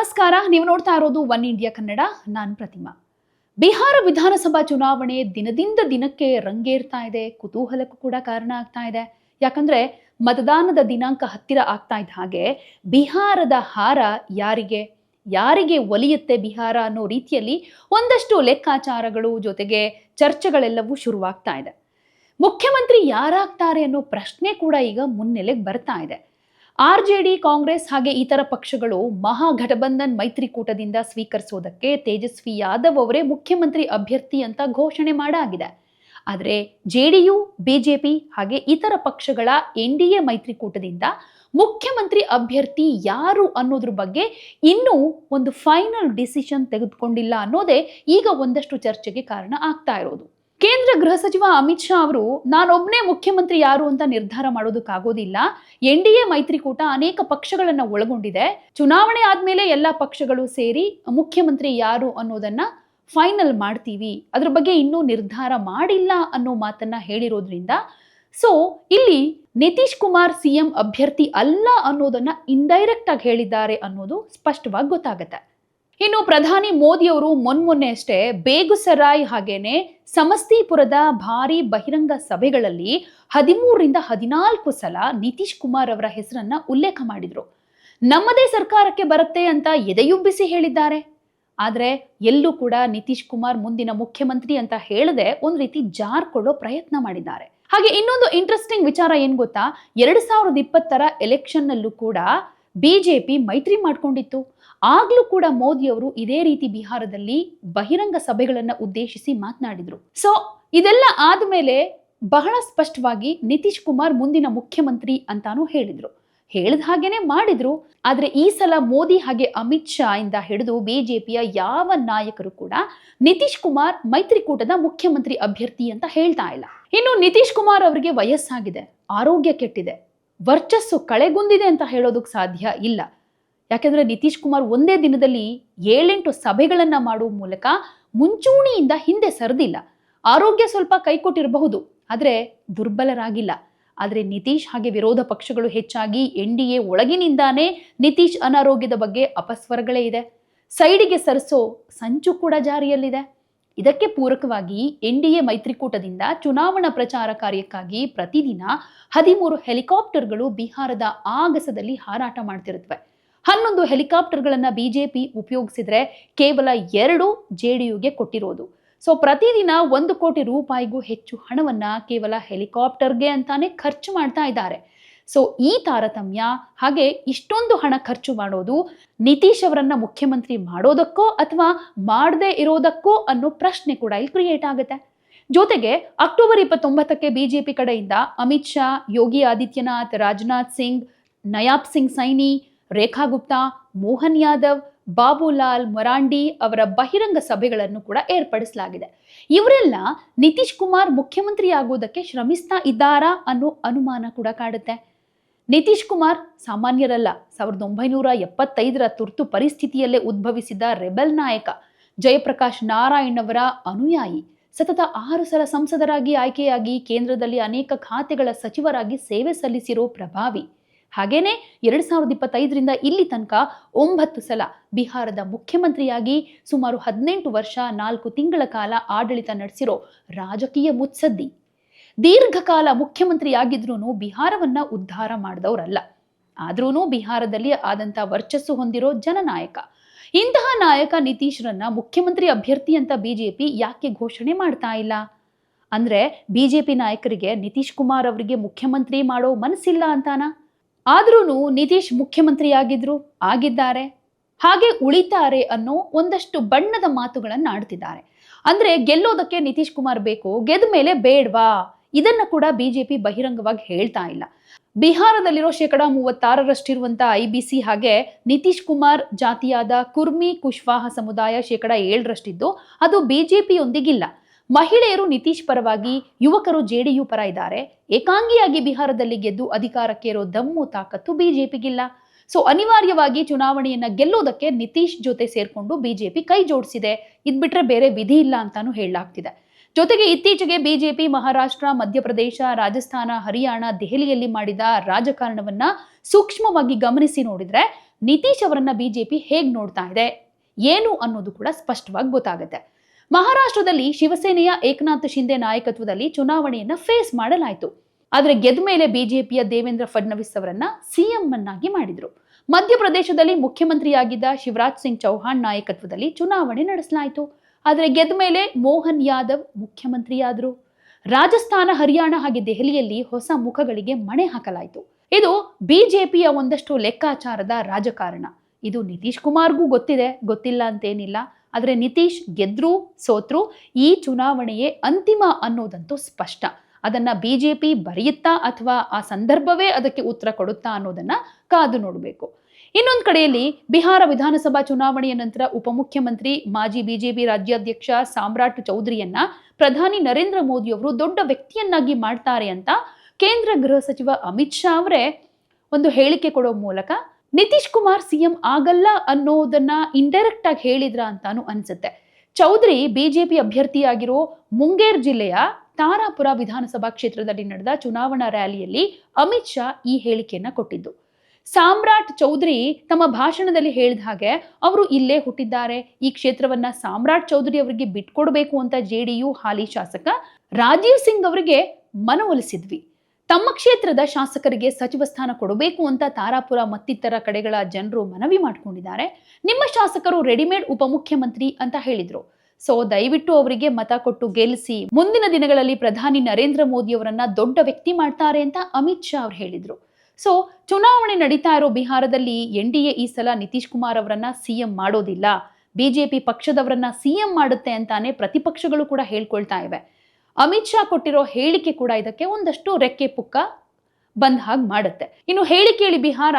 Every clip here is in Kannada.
ನಮಸ್ಕಾರ, ನೀವು ನೋಡ್ತಾ ಇರೋದು ಒನ್ ಇಂಡಿಯಾ ಕನ್ನಡ, ನಾನು ಪ್ರತಿಮಾ. ಬಿಹಾರ ವಿಧಾನಸಭಾ ಚುನಾವಣೆ ದಿನದಿಂದ ದಿನಕ್ಕೆ ರಂಗೇರ್ತಾ ಇದೆ, ಕುತೂಹಲಕ್ಕೂ ಕೂಡ ಕಾರಣ ಆಗ್ತಾ ಇದೆ. ಯಾಕಂದ್ರೆ ಮತದಾನದ ದಿನಾಂಕ ಹತ್ತಿರ ಆಗ್ತಾ ಇದ್ದ ಹಾಗೆ ಬಿಹಾರದ ಹಾರ ಯಾರಿಗೆ ಯಾರಿಗೆ ಒಲಿಯುತ್ತೆ ಬಿಹಾರ ಅನ್ನೋ ರೀತಿಯಲ್ಲಿ ಒಂದಷ್ಟು ಲೆಕ್ಕಾಚಾರಗಳು ಜೊತೆಗೆ ಚರ್ಚೆಗಳೆಲ್ಲವೂ ಶುರುವಾಗ್ತಾ ಇದೆ. ಮುಖ್ಯಮಂತ್ರಿ ಯಾರಾಗ್ತಾರೆ ಅನ್ನೋ ಪ್ರಶ್ನೆ ಕೂಡ ಈಗ ಮುನ್ನೆಲೆಗೆ ಬರ್ತಾ ಇದೆ. ಆರ್ ಜೆ ಡಿ ಕಾಂಗ್ರೆಸ್ ಹಾಗೆ ಇತರ ಪಕ್ಷಗಳು ಮಹಾಘಟಬಂಧನ್ ಮೈತ್ರಿಕೂಟದಿಂದ ಸ್ವೀಕರಿಸೋದಕ್ಕೆ ತೇಜಸ್ವಿ ಯಾದವ್ ಅವರೇ ಮುಖ್ಯಮಂತ್ರಿ ಅಭ್ಯರ್ಥಿ ಅಂತ ಘೋಷಣೆ ಮಾಡಾಗಿದೆ. ಆದರೆ ಜೆ ಡಿ ಯು ಬಿಜೆಪಿ ಹಾಗೆ ಇತರ ಪಕ್ಷಗಳ ಎನ್ ಡಿ ಎ ಮೈತ್ರಿಕೂಟದಿಂದ ಮುಖ್ಯಮಂತ್ರಿ ಅಭ್ಯರ್ಥಿ ಯಾರು ಅನ್ನೋದ್ರ ಬಗ್ಗೆ ಇನ್ನೂ ಒಂದು ಫೈನಲ್ ಡಿಸಿಷನ್ ತೆಗೆದುಕೊಂಡಿಲ್ಲ ಅನ್ನೋದೇ ಈಗ ಒಂದಷ್ಟು ಚರ್ಚೆಗೆ ಕಾರಣ ಆಗ್ತಾ ಇರೋದು. ಕೇಂದ್ರ ಗೃಹ ಸಚಿವ ಅಮಿತ್ ಶಾ ಅವರು ನಾನೊಬ್ಬನೇ ಮುಖ್ಯಮಂತ್ರಿ ಯಾರು ಅಂತ ನಿರ್ಧಾರ ಮಾಡೋದಕ್ಕಾಗೋದಿಲ್ಲ. ಎನ್ ಡಿ ಎ ಮೈತ್ರಿಕೂಟ ಅನೇಕ ಪಕ್ಷಗಳನ್ನ ಒಳಗೊಂಡಿದೆ. ಚುನಾವಣೆ ಆದ್ಮೇಲೆ ಎಲ್ಲ ಪಕ್ಷಗಳು ಸೇರಿ ಮುಖ್ಯಮಂತ್ರಿ ಯಾರು ಅನ್ನೋದನ್ನ ಫೈನಲ್ ಮಾಡ್ತೀವಿ. ಅದ್ರ ಬಗ್ಗೆ ಇನ್ನೂ ನಿರ್ಧಾರ ಮಾಡಿಲ್ಲ ಅನ್ನೋ ಮಾತನ್ನ ಹೇಳಿರೋದ್ರಿಂದ, ಸೊ ಇಲ್ಲಿ ನಿತೀಶ್ ಕುಮಾರ್ ಸಿಎಂ ಅಭ್ಯರ್ಥಿ ಅಲ್ಲ ಅನ್ನೋದನ್ನ ಇಂಡೈರೆಕ್ಟ್ ಆಗಿ ಹೇಳಿದ್ದಾರೆ ಅನ್ನೋದು ಸ್ಪಷ್ಟವಾಗಿ ಗೊತ್ತಾಗುತ್ತೆ. ಇನ್ನು ಪ್ರಧಾನಿ ಮೋದಿಯವರು ಮೊನ್ಮೊನ್ನೆ ಅಷ್ಟೇ ಬೇಗುಸರಾಯ್ ಹಾಗೇನೆ ಸಮಸ್ತಿಪುರದ ಭಾರಿ ಬಹಿರಂಗ ಸಭೆಗಳಲ್ಲಿ ಹದಿಮೂರರಿಂದ ಹದಿನಾಲ್ಕು ಸಲ ನಿತೀಶ್ ಕುಮಾರ್ ಅವರ ಹೆಸರನ್ನ ಉಲ್ಲೇಖ ಮಾಡಿದ್ರು. ನಮ್ಮದೇ ಸರ್ಕಾರಕ್ಕೆ ಬರುತ್ತೆ ಅಂತ ಎದೆಯುಬ್ಬಿಸಿ ಹೇಳಿದ್ದಾರೆ. ಆದರೆ ಎಲ್ಲೂ ಕೂಡ ನಿತೀಶ್ ಕುಮಾರ್ ಮುಂದಿನ ಮುಖ್ಯಮಂತ್ರಿ ಅಂತ ಹೇಳದೆ ಒಂದು ರೀತಿ ಜಾರ್ಕೊಳ್ಳೋ ಪ್ರಯತ್ನ ಮಾಡಿದ್ದಾರೆ. ಹಾಗೆ ಇನ್ನೊಂದು ಇಂಟ್ರೆಸ್ಟಿಂಗ್ ವಿಚಾರ ಏನ್ ಗೊತ್ತಾ? ಎರಡ್ ಸಾವಿರದ ಇಪ್ಪತ್ತರ ಎಲೆಕ್ಷನ್ನಲ್ಲೂ ಕೂಡ ಬಿಜೆಪಿ ಮೈತ್ರಿ ಮಾಡ್ಕೊಂಡಿತ್ತು. ಆಗ್ಲೂ ಕೂಡ ಮೋದಿ ಅವರು ಇದೇ ರೀತಿ ಬಿಹಾರದಲ್ಲಿ ಬಹಿರಂಗ ಸಭೆಗಳನ್ನ ಉದ್ದೇಶಿಸಿ ಮಾತನಾಡಿದ್ರು. ಸೊ ಇದೆಲ್ಲ ಆದ್ಮೇಲೆ ಬಹಳ ಸ್ಪಷ್ಟವಾಗಿ ನಿತೀಶ್ ಕುಮಾರ್ ಮುಂದಿನ ಮುಖ್ಯಮಂತ್ರಿ ಅಂತಾನೂ ಹೇಳಿದ್ರು. ಹೇಳಿದ ಹಾಗೇನೆ ಮಾಡಿದ್ರು. ಆದ್ರೆ ಈ ಸಲ ಮೋದಿ ಹಾಗೆ ಅಮಿತ್ ಶಾ ಇಂದ ಹಿಡಿದು ಬಿಜೆಪಿಯ ಯಾವ ನಾಯಕರು ಕೂಡ ನಿತೀಶ್ ಕುಮಾರ್ ಮೈತ್ರಿಕೂಟದ ಮುಖ್ಯಮಂತ್ರಿ ಅಭ್ಯರ್ಥಿ ಅಂತ ಹೇಳ್ತಾ ಇಲ್ಲ. ಇನ್ನು ನಿತೀಶ್ ಕುಮಾರ್ ಅವರಿಗೆ ವಯಸ್ಸಾಗಿದೆ, ಆರೋಗ್ಯ ಕೆಟ್ಟಿದೆ, ವರ್ಚಸ್ಸು ಕಳೆಗುಂದಿದೆ ಅಂತ ಹೇಳೋದಕ್ಕೆ ಸಾಧ್ಯ ಇಲ್ಲ. ಯಾಕೆಂದ್ರೆ ನಿತೀಶ್ ಕುಮಾರ್ ಒಂದೇ ದಿನದಲ್ಲಿ ಏಳೆಂಟು ಸಭೆಗಳನ್ನು ಮಾಡುವ ಮೂಲಕ ಮುಂಚೂಣಿಯಿಂದ ಹಿಂದೆ ಸರಿದಿಲ್ಲ. ಆರೋಗ್ಯ ಸ್ವಲ್ಪ ಕೈಕೊಟ್ಟಿರಬಹುದು, ಆದರೆ ದುರ್ಬಲರಾಗಿಲ್ಲ. ಆದರೆ ನಿತೀಶ್ ಹಾಗೆ ವಿರೋಧ ಪಕ್ಷಗಳು ಹೆಚ್ಚಾಗಿ ಎನ್ ಡಿ ಎ ಒಳಗಿನಿಂದಾನೇ ನಿತೀಶ್ ಅನಾರೋಗ್ಯದ ಬಗ್ಗೆ ಅಪಸ್ವರಗಳೇ ಇದೆ. ಸೈಡಿಗೆ ಸರಿಸೋ ಸಂಚು ಕೂಡ ಜಾರಿಯಲ್ಲಿದೆ. ಇದಕ್ಕೆ ಪೂರಕವಾಗಿ ಎನ್ ಡಿ ಎ ಮೈತ್ರಿಕೂಟದಿಂದ ಚುನಾವಣಾ ಪ್ರಚಾರ ಕಾರ್ಯಕ್ಕಾಗಿ ಪ್ರತಿದಿನ ಹದಿಮೂರು ಹೆಲಿಕಾಪ್ಟರ್ಗಳು ಬಿಹಾರದ ಆಗಸದಲ್ಲಿ ಹಾರಾಟ ಮಾಡ್ತಿರುತ್ತವೆ. ಹನ್ನೊಂದು ಹೆಲಿಕಾಪ್ಟರ್ಗಳನ್ನು ಬಿಜೆಪಿ ಉಪಯೋಗಿಸಿದ್ರೆ ಕೇವಲ ಎರಡು ಜೆ ಡಿ ಯುಗೆ ಕೊಟ್ಟಿರೋದು. ಸೊ ಪ್ರತಿದಿನ ಒಂದು ಕೋಟಿ ರೂಪಾಯಿಗೂ ಹೆಚ್ಚು ಹಣವನ್ನ ಕೇವಲ ಹೆಲಿಕಾಪ್ಟರ್ಗೆ ಅಂತಾನೆ ಖರ್ಚು ಮಾಡ್ತಾ ಇದ್ದಾರೆ. ಸೊ ಈ ತಾರತಮ್ಯ ಹಾಗೆ ಇಷ್ಟೊಂದು ಹಣ ಖರ್ಚು ಮಾಡೋದು ನಿತೀಶ್ ಅವರನ್ನ ಮುಖ್ಯಮಂತ್ರಿ ಮಾಡೋದಕ್ಕೋ ಅಥವಾ ಮಾಡದೇ ಇರೋದಕ್ಕೋ ಅನ್ನೋ ಪ್ರಶ್ನೆ ಕೂಡ ಇಲ್ಲಿ ಕ್ರಿಯೇಟ್ ಆಗುತ್ತೆ. ಜೊತೆಗೆ ಅಕ್ಟೋಬರ್ ಇಪ್ಪತ್ತೊಂಬತ್ತಕ್ಕೆ ಬಿಜೆಪಿ ಕಡೆಯಿಂದ ಅಮಿತ್ ಶಾ, ಯೋಗಿ ಆದಿತ್ಯನಾಥ್, ರಾಜನಾಥ್ ಸಿಂಗ್, ನಯಾಬ್ ಸಿಂಗ್ ಸೈನಿ ರೇಖಾ ಗುಪ್ತಾ, ಮೋಹನ್ ಯಾದವ್, ಬಾಬುಲಾಲ್ ಮೊರಾಂಡಿ ಅವರ ಬಹಿರಂಗ ಸಭೆಗಳನ್ನು ಕೂಡ ಏರ್ಪಡಿಸಲಾಗಿದೆ. ಇವರೆಲ್ಲ ನಿತೀಶ್ ಕುಮಾರ್ ಮುಖ್ಯಮಂತ್ರಿ ಆಗುವುದಕ್ಕೆ ಶ್ರಮಿಸ್ತಾ ಇದ್ದಾರಾ ಅನ್ನೋ ಅನುಮಾನ ಕೂಡ ಕಾಡುತ್ತೆ. ನಿತೀಶ್ ಕುಮಾರ್ ಸಾಮಾನ್ಯರಲ್ಲ, ಸಾವಿರದ ಒಂಬೈನೂರ ಎಪ್ಪತ್ತೈದರ ತುರ್ತು ಪರಿಸ್ಥಿತಿಯಲ್ಲೇ ಉದ್ಭವಿಸಿದ ರೆಬೆಲ್ ನಾಯಕ ಜಯಪ್ರಕಾಶ್ ನಾರಾಯಣ್ ಅವರ ಅನುಯಾಯಿ ಸತತ ಆರು ಸಲ ಸಂಸದರಾಗಿ ಆಯ್ಕೆಯಾಗಿ ಕೇಂದ್ರದಲ್ಲಿ ಅನೇಕ ಖಾತೆಗಳ ಸಚಿವರಾಗಿ ಸೇವೆ ಸಲ್ಲಿಸಿರೋ ಪ್ರಭಾವಿ. ಹಾಗೇನೆ ಎರಡ್ ಸಾವಿರದ ಇಪ್ಪತ್ತೈದರಿಂದ ಇಲ್ಲಿ ತನಕ ಒಂಬತ್ತು ಸಲ ಬಿಹಾರದ ಮುಖ್ಯಮಂತ್ರಿಯಾಗಿ ಸುಮಾರು ಹದಿನೆಂಟು ವರ್ಷ, ನಾಲ್ಕು ತಿಂಗಳ ಕಾಲ ಆಡಳಿತ ನಡೆಸಿರೋ ರಾಜಕೀಯ ಮುತ್ಸದ್ದಿ. ದೀರ್ಘಕಾಲ ಮುಖ್ಯಮಂತ್ರಿಯಾಗಿದ್ರೂ ಬಿಹಾರವನ್ನ ಉದ್ಧಾರ ಮಾಡಿದವರಲ್ಲ. ಆದ್ರೂ ಬಿಹಾರದಲ್ಲಿ ಆದಂತ ವರ್ಚಸ್ಸು ಹೊಂದಿರೋ ಜನನಾಯಕ. ಇಂತಹ ನಾಯಕ ನಿತೀಶ್ರನ್ನ ಮುಖ್ಯಮಂತ್ರಿ ಅಭ್ಯರ್ಥಿ ಅಂತ ಬಿಜೆಪಿ ಯಾಕೆ ಘೋಷಣೆ ಮಾಡ್ತಾ ಇಲ್ಲ? ಅಂದ್ರೆ ಬಿಜೆಪಿ ನಾಯಕರಿಗೆ ನಿತೀಶ್ ಕುಮಾರ್ ಅವರಿಗೆ ಮುಖ್ಯಮಂತ್ರಿ ಮಾಡೋ ಮನಸ್ಸಿಲ್ಲ ಅಂತಾನಾ? ಆದ್ರೂ ನಿತೀಶ್ ಮುಖ್ಯಮಂತ್ರಿಯಾಗಿದ್ರು, ಆಗಿದ್ದಾರೆ. ಹಾಗೆ ಉಳಿತಾರೆ ಅನ್ನೋ ಒಂದಷ್ಟು ಬಣ್ಣದ ಮಾತುಗಳನ್ನು ಆಡ್ತಿದ್ದಾರೆ. ಅಂದ್ರೆ ಗೆಲ್ಲೋದಕ್ಕೆ ನಿತೀಶ್ ಕುಮಾರ್ ಬೇಕು, ಗೆದ್ದ ಮೇಲೆ ಬೇಡ್ವಾ? ಇದನ್ನ ಕೂಡ ಬಿಜೆಪಿ ಬಹಿರಂಗವಾಗಿ ಹೇಳ್ತಾ ಇಲ್ಲ. ಬಿಹಾರದಲ್ಲಿರೋ ಶೇಕಡ ಮೂವತ್ತಾರರಷ್ಟಿರುವಂತಹ ಐ ಬಿ ಸಿ ಹಾಗೆ ನಿತೀಶ್ ಕುಮಾರ್ ಜಾತಿಯಾದ ಕುರ್ಮಿ ಕುಶ್ವಾಹ ಸಮುದಾಯ ಶೇಕಡ ಏಳರಷ್ಟಿದ್ದು, ಅದು ಬಿಜೆಪಿಯೊಂದಿಗಿಲ್ಲ. ಮಹಿಳೆಯರು ನಿತೀಶ್ ಪರವಾಗಿ ಯುವಕರು ಜೆಡಿಯು ಪರ ಇದ್ದಾರೆ. ಏಕಾಂಗಿಯಾಗಿ ಬಿಹಾರದಲ್ಲಿ ಗೆದ್ದು ಅಧಿಕಾರಕ್ಕೆ ಇರೋ ದಮ್ಮು ತಾಕತ್ತು ಬಿಜೆಪಿಗಿಲ್ಲ. ಸೊ, ಅನಿವಾರ್ಯವಾಗಿ ಚುನಾವಣೆಯನ್ನ ಗೆಲ್ಲೋದಕ್ಕೆ ನಿತೀಶ್ ಜೊತೆ ಸೇರ್ಕೊಂಡು ಬಿಜೆಪಿ ಕೈ ಜೋಡಿಸಿದೆ. ಇದ್ಬಿಟ್ರೆ ಬೇರೆ ವಿಧಿ ಇಲ್ಲ ಅಂತಾನು ಹೇಳಲಾಗ್ತಿದೆ. ಜೊತೆಗೆ ಇತ್ತೀಚೆಗೆ ಬಿಜೆಪಿ, ಮಹಾರಾಷ್ಟ್ರ, ಮಧ್ಯಪ್ರದೇಶ, ರಾಜಸ್ಥಾನ, ಹರಿಯಾಣ, ದೆಹಲಿಯಲ್ಲಿ ಮಾಡಿದ ರಾಜಕಾರಣವನ್ನ ಸೂಕ್ಷ್ಮವಾಗಿ ಗಮನಿಸಿ ನೋಡಿದ್ರೆ ನಿತೀಶ್ ಅವರನ್ನ ಬಿಜೆಪಿ ಹೇಗ್ ನೋಡ್ತಾ ಇದೆ? ಏನು ಅನ್ನೋದು ಕೂಡ ಸ್ಪಷ್ಟವಾಗಿ ಗೊತ್ತಾಗುತ್ತೆ. ಮಹಾರಾಷ್ಟ್ರದಲ್ಲಿ ಶಿವಸೇನೆಯ ಏಕನಾಥ್ ಶಿಂದೆ ನಾಯಕತ್ವದಲ್ಲಿ ಚುನಾವಣೆಯನ್ನ ಫೇಸ್ ಮಾಡಲಾಯಿತು. ಆದರೆ ಗೆದ್ದ ಮೇಲೆ ಬಿಜೆಪಿಯ ದೇವೇಂದ್ರ ಫಡ್ನವೀಸ್ ಅವರನ್ನ ಸಿಎಂ ಅನ್ನಾಗಿ ಮಾಡಿದ್ರು. ಮಧ್ಯಪ್ರದೇಶದಲ್ಲಿ ಮುಖ್ಯಮಂತ್ರಿಯಾಗಿದ್ದ ಶಿವರಾಜ್ ಸಿಂಗ್ ಚೌಹಾಣ್ ನಾಯಕತ್ವದಲ್ಲಿ ಚುನಾವಣೆ ನಡೆಸಲಾಯಿತು. ಆದರೆ ಗೆದ್ದ ಮೇಲೆ ಮೋಹನ್ ಯಾದವ್ ಮುಖ್ಯಮಂತ್ರಿಯಾದರು. ರಾಜಸ್ಥಾನ, ಹರಿಯಾಣ ಹಾಗೆ ದೆಹಲಿಯಲ್ಲಿ ಹೊಸ ಮುಖಗಳಿಗೆ ಮಣೆ ಹಾಕಲಾಯಿತು. ಇದು ಬಿಜೆಪಿಯ ಒಂದಷ್ಟು ಲೆಕ್ಕಾಚಾರದ ರಾಜಕಾರಣ. ಇದು ನಿತೀಶ್ ಕುಮಾರ್ಗೂ ಗೊತ್ತಿದೆ, ಗೊತ್ತಿಲ್ಲ ಅಂತೇನಿಲ್ಲ. ಆದರೆ ನಿತೀಶ್ ಗೆದ್ರು ಸೋತ್ರು ಈ ಚುನಾವಣೆಯೇ ಅಂತಿಮ ಅನ್ನೋದಂತೂ ಸ್ಪಷ್ಟ. ಅದನ್ನ ಪಿ ಬರೆಯುತ್ತಾ ಅಥವಾ ಆ ಸಂದರ್ಭವೇ ಅದಕ್ಕೆ ಉತ್ತರ ಕೊಡುತ್ತಾ ಅನ್ನೋದನ್ನ ಕಾದು ನೋಡಬೇಕು. ಇನ್ನೊಂದು ಕಡೆಯಲ್ಲಿ ಬಿಹಾರ ವಿಧಾನಸಭಾ ಚುನಾವಣೆಯ ನಂತರ ಉಪಮುಖ್ಯಮಂತ್ರಿ, ಮಾಜಿ ಬಿಜೆಪಿ ರಾಜ್ಯಾಧ್ಯಕ್ಷ ಸಾಮ್ರಾಟ್ ಚೌಧರಿಯನ್ನ ಪ್ರಧಾನಿ ನರೇಂದ್ರ ಮೋದಿ ಅವರು ದೊಡ್ಡ ವ್ಯಕ್ತಿಯನ್ನಾಗಿ ಮಾಡ್ತಾರೆ ಅಂತ ಕೇಂದ್ರ ಗೃಹ ಸಚಿವ ಅಮಿತ್ ಶಾ ಅವರೇ ಒಂದು ಹೇಳಿಕೆ ಕೊಡೋ ಮೂಲಕ ನಿತೀಶ್ ಕುಮಾರ್ ಸಿಎಂ ಆಗಲ್ಲ ಅನ್ನೋದನ್ನ ಇಂಡೈರೆಕ್ಟ್ ಆಗಿ ಹೇಳಿದ್ರ ಅಂತಾನು ಅನ್ಸುತ್ತೆ. ಚೌಧರಿ ಬಿಜೆಪಿ ಅಭ್ಯರ್ಥಿಯಾಗಿರೋ ಮುಂಗೇರ್ ಜಿಲ್ಲೆಯ ತಾರಾಪುರ ವಿಧಾನಸಭಾ ಕ್ಷೇತ್ರದಲ್ಲಿ ನಡೆದ ಚುನಾವಣಾ ರ್ಯಾಲಿಯಲ್ಲಿ ಅಮಿತ್ ಶಾ ಈ ಹೇಳಿಕೆಯನ್ನ ಕೊಟ್ಟಿದ್ದು. ಸಾಮ್ರಾಟ್ ಚೌಧರಿ ತಮ್ಮ ಭಾಷಣದಲ್ಲಿ ಹೇಳಿದ ಹಾಗೆ ಅವರು ಇಲ್ಲೇ ಹುಟ್ಟಿದ್ದಾರೆ. ಈ ಕ್ಷೇತ್ರವನ್ನ ಸಾಮ್ರಾಟ್ ಚೌಧರಿ ಅವರಿಗೆ ಬಿಟ್ಕೊಡ್ಬೇಕು ಅಂತ ಜೆಡಿಯು ಹಾಲಿ ಶಾಸಕ ರಾಜೀವ್ ಸಿಂಗ್ ಅವರಿಗೆ ಮನವೊಲಿಸಿದ್ವಿ. ತಮ್ಮ ಕ್ಷೇತ್ರದ ಶಾಸಕರಿಗೆ ಸಚಿವ ಸ್ಥಾನ ಕೊಡಬೇಕು ಅಂತ ತಾರಾಪುರ ಮತ್ತಿತರ ಕಡೆಗಳ ಜನರು ಮನವಿ ಮಾಡಿಕೊಂಡಿದ್ದಾರೆ. ನಿಮ್ಮ ಶಾಸಕರು ರೆಡಿಮೇಡ್ ಉಪಮುಖ್ಯಮಂತ್ರಿ ಅಂತ ಹೇಳಿದ್ರು. ಸೊ, ದಯವಿಟ್ಟು ಅವರಿಗೆ ಮತ ಕೊಟ್ಟು ಗೆಲ್ಲಿಸಿ. ಮುಂದಿನ ದಿನಗಳಲ್ಲಿ ಪ್ರಧಾನಿ ನರೇಂದ್ರ ಮೋದಿ ಅವರನ್ನ ದೊಡ್ಡ ವ್ಯಕ್ತಿ ಮಾಡ್ತಾರೆ ಅಂತ ಅಮಿತ್ ಶಾ ಅವರು ಹೇಳಿದ್ರು. ಸೊ, ಚುನಾವಣೆ ನಡೀತಾ ಇರೋ ಬಿಹಾರದಲ್ಲಿ ಎನ್ ಡಿ ಎ ಈ ಸಲ ನಿತೀಶ್ ಕುಮಾರ್ ಅವರನ್ನ ಸಿಎಂ ಮಾಡೋದಿಲ್ಲ. ಬಿಜೆಪಿ ಪಕ್ಷದವರನ್ನ ಸಿಎಂ ಮಾಡುತ್ತೆ ಅಂತಾನೆ ಪ್ರತಿಪಕ್ಷಗಳು ಕೂಡ ಹೇಳ್ಕೊಳ್ತಾ ಇವೆ. ಅಮಿತ್ ಶಾ ಕೊಟ್ಟಿರೋ ಹೇಳಿಕೆ ಕೂಡ ಇದಕ್ಕೆ ಒಂದಷ್ಟು ರೆಕ್ಕೆ ಪುಕ್ಕ ಬಂದ ಹಾಗೆ ಮಾಡುತ್ತೆ. ಇನ್ನು ಹೇಳಿಕೆಯಲ್ಲಿ ಬಿಹಾರ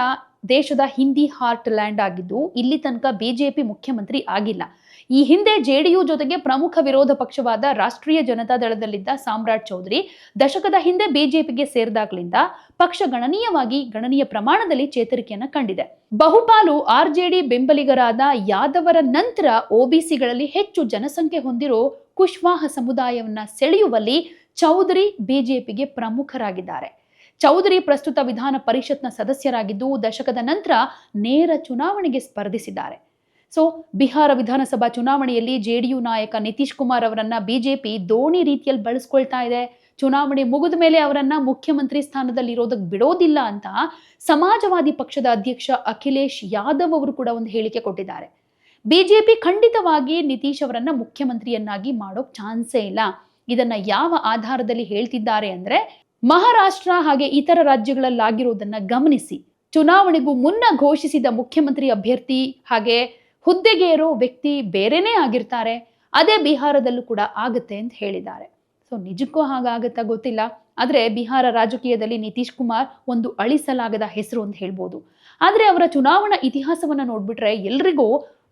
ದೇಶದ ಹಿಂದಿ ಹಾರ್ಟ್ ಲ್ಯಾಂಡ್ ಆಗಿದ್ದು ಇಲ್ಲಿ ತನಕ ಬಿಜೆಪಿ ಮುಖ್ಯಮಂತ್ರಿ ಆಗಿಲ್ಲ. ಈ ಹಿಂದೆ ಜೆಡಿಯು ಜೊತೆಗೆ ಪ್ರಮುಖ ವಿರೋಧ ಪಕ್ಷವಾದ ರಾಷ್ಟ್ರೀಯ ಜನತಾ ದಳದಲ್ಲಿದ್ದ ಸಾಮ್ರಾಟ್ ಚೌಧರಿ ದಶಕದ ಹಿಂದೆ ಬಿಜೆಪಿಗೆ ಸೇರಿದಾಗ್ಲಿಂದ ಪಕ್ಷ ಗಣನೀಯವಾಗಿ ಗಣನೀಯ ಪ್ರಮಾಣದಲ್ಲಿ ಚೇತರಿಕೆಯನ್ನು ಕಂಡಿದೆ. ಬಹುಪಾಲು ಆರ್ಜೆಡಿ ಬೆಂಬಲಿಗರಾದ ಯಾದವರ ನಂತರ ಒಬಿಸಿಗಳಲ್ಲಿ ಹೆಚ್ಚು ಜನಸಂಖ್ಯೆ ಹೊಂದಿರೋ ಕುಶ್ವಾಹ ಸಮುದಾಯವನ್ನ ಸೆಳೆಯುವಲ್ಲಿ ಚೌಧರಿ ಬಿಜೆಪಿಗೆ ಪ್ರಮುಖರಾಗಿದ್ದಾರೆ. ಚೌಧರಿ ಪ್ರಸ್ತುತ ವಿಧಾನ ಪರಿಷತ್ನ ಸದಸ್ಯರಾಗಿದ್ದು ದಶಕದ ನಂತರ ನೇರ ಚುನಾವಣೆಗೆ ಸ್ಪರ್ಧಿಸಿದ್ದಾರೆ. ಸೊ ಬಿಹಾರ ವಿಧಾನಸಭಾ ಚುನಾವಣೆಯಲ್ಲಿ ಜೆಡಿಯು ನಾಯಕ ನಿತೀಶ್ ಕುಮಾರ್ ಅವರನ್ನ ಬಿಜೆಪಿ ದೋಣಿ ರೀತಿಯಲ್ಲಿ ಬಳಸ್ಕೊಳ್ತಾ ಇದೆ. ಚುನಾವಣೆ ಮುಗಿದ ಮೇಲೆ ಅವರನ್ನ ಮುಖ್ಯಮಂತ್ರಿ ಸ್ಥಾನದಲ್ಲಿ ಇರೋದಕ್ಕೆ ಬಿಡೋದಿಲ್ಲ ಅಂತ ಸಮಾಜವಾದಿ ಪಕ್ಷದ ಅಧ್ಯಕ್ಷ ಅಖಿಲೇಶ್ ಯಾದವ್ ಅವರು ಕೂಡ ಒಂದು ಹೇಳಿಕೆ ಕೊಟ್ಟಿದ್ದಾರೆ. ಬಿಜೆಪಿ ಖಂಡಿತವಾಗಿ ನಿತೀಶ್ ಅವರನ್ನ ಮುಖ್ಯಮಂತ್ರಿಯನ್ನಾಗಿ ಮಾಡೋಕ್ ಚಾನ್ಸೇ ಇಲ್ಲ. ಇದನ್ನ ಯಾವ ಆಧಾರದಲ್ಲಿ ಹೇಳ್ತಿದ್ದಾರೆ ಅಂದ್ರೆ ಮಹಾರಾಷ್ಟ್ರ ಹಾಗೆ ಇತರ ರಾಜ್ಯಗಳಲ್ಲಾಗಿರೋದನ್ನ ಗಮನಿಸಿ. ಚುನಾವಣೆಗೂ ಮುನ್ನ ಘೋಷಿಸಿದ ಮುಖ್ಯಮಂತ್ರಿ ಅಭ್ಯರ್ಥಿ ಹಾಗೆ ಹುದ್ದೆಗೇರೋ ವ್ಯಕ್ತಿ ಬೇರೆನೇ ಆಗಿರ್ತಾರೆ, ಅದೇ ಬಿಹಾರದಲ್ಲೂ ಕೂಡ ಆಗುತ್ತೆ ಅಂತ ಹೇಳಿದ್ದಾರೆ. ಸೊ ನಿಜಕ್ಕೂ ಹಾಗಾಗುತ್ತಾ ಗೊತ್ತಿಲ್ಲ. ಆದರೆ ಬಿಹಾರ ರಾಜಕೀಯದಲ್ಲಿ ನಿತೀಶ್ ಕುಮಾರ್ ಒಂದು ಅಳಿಸಲಾಗದ ಹೆಸರು ಅಂತ ಹೇಳ್ಬೋದು. ಆದರೆ ಅವರ ಚುನಾವಣಾ ಇತಿಹಾಸವನ್ನ ನೋಡ್ಬಿಟ್ರೆ ಎಲ್ರಿಗೂ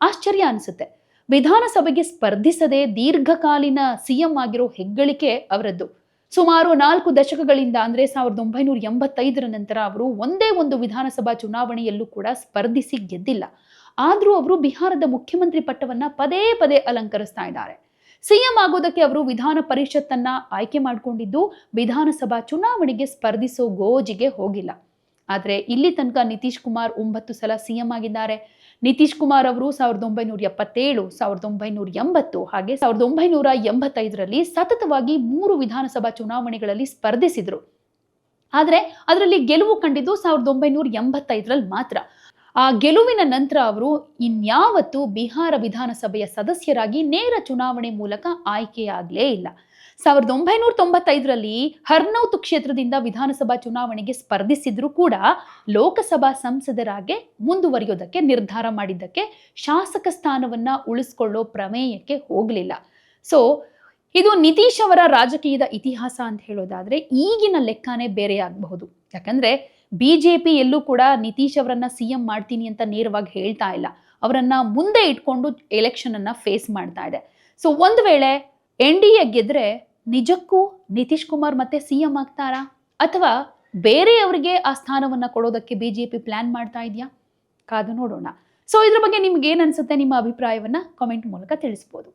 ಆಶ್ಚರ್ಯ ಅನಿಸುತ್ತೆ. ವಿಧಾನಸಭೆಗೆ ಸ್ಪರ್ಧಿಸದೆ ದೀರ್ಘಕಾಲೀನ ಸಿಎಂ ಆಗಿರೋ ಹೆಗ್ಗಳಿಕೆ ಅವರದ್ದು. ಸುಮಾರು ನಾಲ್ಕು ದಶಕಗಳಿಂದ ಅಂದ್ರೆ ಸಾವಿರದ ಒಂಬೈನೂರ ಎಂಬತ್ತೈದರ ನಂತರ ಅವರು ಒಂದೇ ಒಂದು ವಿಧಾನಸಭಾ ಚುನಾವಣೆಯಲ್ಲೂ ಕೂಡ ಸ್ಪರ್ಧಿಸಿ ಗೆದ್ದಿಲ್ಲ. ಆದ್ರೂ ಅವರು ಬಿಹಾರದ ಮುಖ್ಯಮಂತ್ರಿ ಪಟ್ಟವನ್ನ ಪದೇ ಪದೇ ಅಲಂಕರಿಸ್ತಾ ಇದ್ದಾರೆ. ಸಿಎಂ ಆಗೋದಕ್ಕೆ ಅವರು ವಿಧಾನ ಪರಿಷತ್ತನ್ನ ಆಯ್ಕೆ ಮಾಡಿಕೊಂಡಿದ್ದು ವಿಧಾನಸಭಾ ಚುನಾವಣೆಗೆ ಸ್ಪರ್ಧಿಸೋ ಗೋಜಿಗೆ ಹೋಗಿಲ್ಲ. ಆದರೆ ಇಲ್ಲಿ ತನಕ ನಿತೀಶ್ ಕುಮಾರ್ ಒಂಬತ್ತು ಸಲ ಸಿಎಂ ಆಗಿದ್ದಾರೆ. ನಿತೀಶ್ ಕುಮಾರ್ ಅವರು ಸಾವಿರದ ಒಂಬೈನೂರ ಎಪ್ಪತ್ತೇಳು, ಸಾವಿರದ ಒಂಬೈನೂರ ಎಂಬತ್ತು ಹಾಗೆ ಸಾವಿರದ ಒಂಬೈನೂರ ಎಂಬತ್ತೈದರಲ್ಲಿ ಸತತವಾಗಿ ಮೂರು ವಿಧಾನಸಭಾ ಚುನಾವಣೆಗಳಲ್ಲಿ ಸ್ಪರ್ಧಿಸಿದ್ರು. ಆದರೆ ಅದರಲ್ಲಿ ಗೆಲುವು ಕಂಡಿದ್ದು ಸಾವಿರದ ಒಂಬೈನೂರ ಎಂಬತ್ತೈದರಲ್ಲಿ ಮಾತ್ರ. ಆ ಗೆಲುವಿನ ನಂತರ ಅವರು ಇನ್ಯಾವತ್ತೂ ಬಿಹಾರ ವಿಧಾನಸಭೆಯ ಸದಸ್ಯರಾಗಿ ನೇರ ಚುನಾವಣೆ ಮೂಲಕ ಆಯ್ಕೆಯಾಗಲೇ ಇಲ್ಲ. ಸಾವಿರದ ಒಂಬೈನೂರ ತೊಂಬತ್ತೈದರಲ್ಲಿ ಹರ್ನೌತ್ ಕ್ಷೇತ್ರದಿಂದ ವಿಧಾನಸಭಾ ಚುನಾವಣೆಗೆ ಸ್ಪರ್ಧಿಸಿದ್ರು ಕೂಡ ಲೋಕಸಭಾ ಸಂಸದರಾಗೆ ಮುಂದುವರಿಯೋದಕ್ಕೆ, ನಿರ್ಧಾರ ಮಾಡಿದ್ದಕ್ಕೆ, ಶಾಸಕ ಸ್ಥಾನವನ್ನ ಉಳಿಸ್ಕೊಳ್ಳೋ ಪ್ರಮೇಯಕ್ಕೆ ಹೋಗಲಿಲ್ಲ. ಸೊ ಇದು ನಿತೀಶ್ ಅವರ ರಾಜಕೀಯದ ಇತಿಹಾಸ ಅಂತ ಹೇಳೋದಾದ್ರೆ ಈಗಿನ ಲೆಕ್ಕನೇ ಬೇರೆ ಆಗಬಹುದು ಯಾಕಂದ್ರೆ ಬಿಜೆಪಿ ಎಲ್ಲೂ ಕೂಡ ನಿತೀಶ್ ಅವರನ್ನ ಸಿಎಂ ಮಾಡ್ತೀನಿ ಅಂತ ನೇರವಾಗಿ ಹೇಳ್ತಾ ಇಲ್ಲ. ಅವರನ್ನ ಮುಂದೆ ಇಟ್ಕೊಂಡು ಎಲೆಕ್ಷನ್ ಅನ್ನ ಫೇಸ್ ಮಾಡ್ತಾ ಇದೆ. ಸೊ ಒಂದು ವೇಳೆ ಎನ್ ಡಿ ಎ ಗೆದ್ರೆ ನಿಜಕ್ಕೂ ನಿತೀಶ್ ಕುಮಾರ್ ಮತ್ತೆ ಸಿಎಂ ಆಗ್ತಾರಾ? ಅಥವಾ ಬೇರೆಯವರಿಗೆ ಆ ಸ್ಥಾನವನ್ನ ಕೊಡೋದಕ್ಕೆ ಬಿಜೆಪಿ ಪ್ಲಾನ್ ಮಾಡ್ತಾ ಇದೆಯಾ? ಕಾದು ನೋಡೋಣ. ಸೊ ಇದ್ರ ಬಗ್ಗೆ ನಿಮ್ಗೆ ಏನ್ ಅನ್ಸುತ್ತೆ ನಿಮ್ಮ ಅಭಿಪ್ರಾಯವನ್ನ ಕಾಮೆಂಟ್ ಮೂಲಕ ತಿಳಿಸ್ಬೋದು.